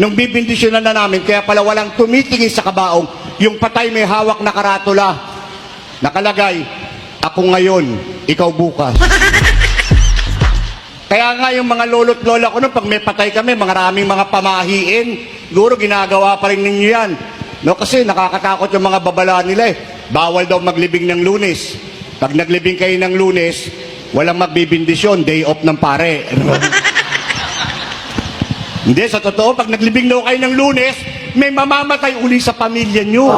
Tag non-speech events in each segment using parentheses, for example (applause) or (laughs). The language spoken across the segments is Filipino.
Nung bibindisyonan na namin, kaya pala walang tumitingin sa kabaong, yung patay may hawak na karatula. Nakalagay, ako ngayon, ikaw bukas. (laughs) Kaya nga yung mga lolo't lola ko nung pag may patay kami, mga raming mga pamahiin, siguro ginagawa pa rin ninyo yan. No, kasi nakakatakot yung mga babala nila eh. Bawal daw maglibing ng lunes. Pag naglibing kayo ng lunes, walang magbibindisyon, day off ng pare. (laughs) Hindi, sa totoo, pag naglibing daw kayo ng lunes, may mamamatay uli sa pamilya nyo.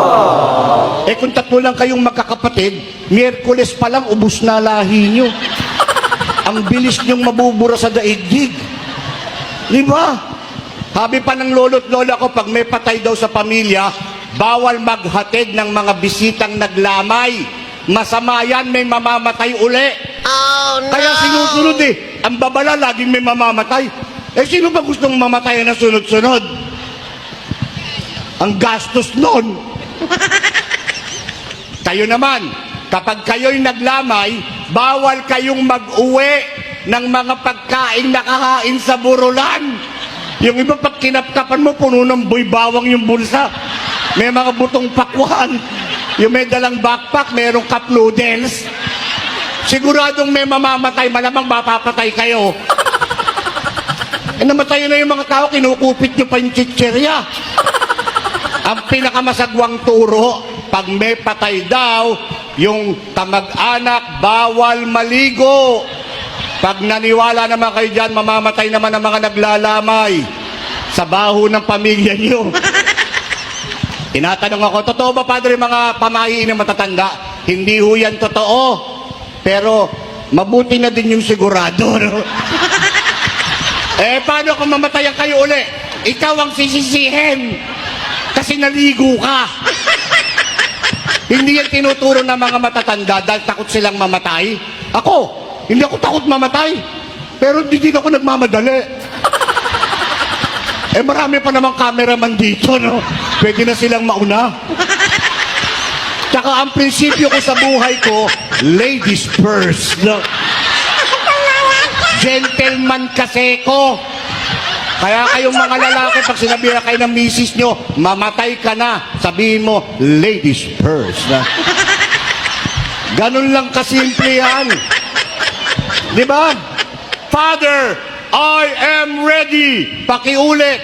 Eh kung tatlo lang kayong magkakapatid, Miyerkules pa lang ubus na lahi nyo. Ang bilis nyong mabubura sa daigdig. Di ba? Habi pa ng lolo't lola ko, pag may patay daw sa pamilya, bawal maghatid ng mga bisitang naglamay. Masama yan, may mamamatay uli. Oh no! Kaya sinusunod eh. Ang babala, laging may mamamatay. Eh, sino ba gustong mamatay na sunod-sunod? Ang gastos nun. (laughs) Kayo naman, kapag kayo'y naglamay, bawal kayong mag-uwi ng mga pagkain nakahain sa burulan. Yung iba pag kinapkapan mo, puno ng boy bawang yung bulsa. May mga butong pakwan. Yung may dalang backpack, merong cup noodles. Siguradong may mamamatay, malamang mapapatay kayo. Eh, namatay na yung mga tao, kinukupit nyo pa yung chicherya. Ang pinakamasagwang turo, pag may patay daw, yung kamag-anak, bawal maligo. Pag naniwala naman kayo dyan, mamamatay naman ang mga naglalamay sa baho ng pamilya nyo. Tinatanong ako, totoo ba, Padre, mga pamahiin na matatanda? Hindi ho yan totoo. Pero, mabuti na din yung sigurado, no? Eh, paano kung mamatayan kayo uli? Ikaw ang sisisihin. Kasi naligo ka. (laughs) hindi yan tinuturo ng mga matatanda dahil takot silang mamatay. Ako, hindi ako takot mamatay. Pero hindi din ako nagmamadali. (laughs) Eh marami pa namang cameraman dito, no? Pwede na silang mauna. Tsaka ang prinsipyo ko sa buhay ko, ladies first. No? Gentleman kasi ko. Kaya kayong mga lalaki, pag sinabi na kayo ng misis nyo, mamatay ka na, sabihin mo, ladies first. Na. Ganun lang kasimple yan. Di ba? Father, I am ready. Pakiulit.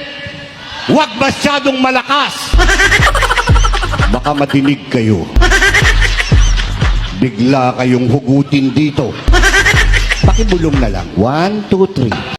Huwag masyadong malakas. Baka madinig kayo. Bigla kayong hugutin dito. Pakibulong na lang. One, two, three.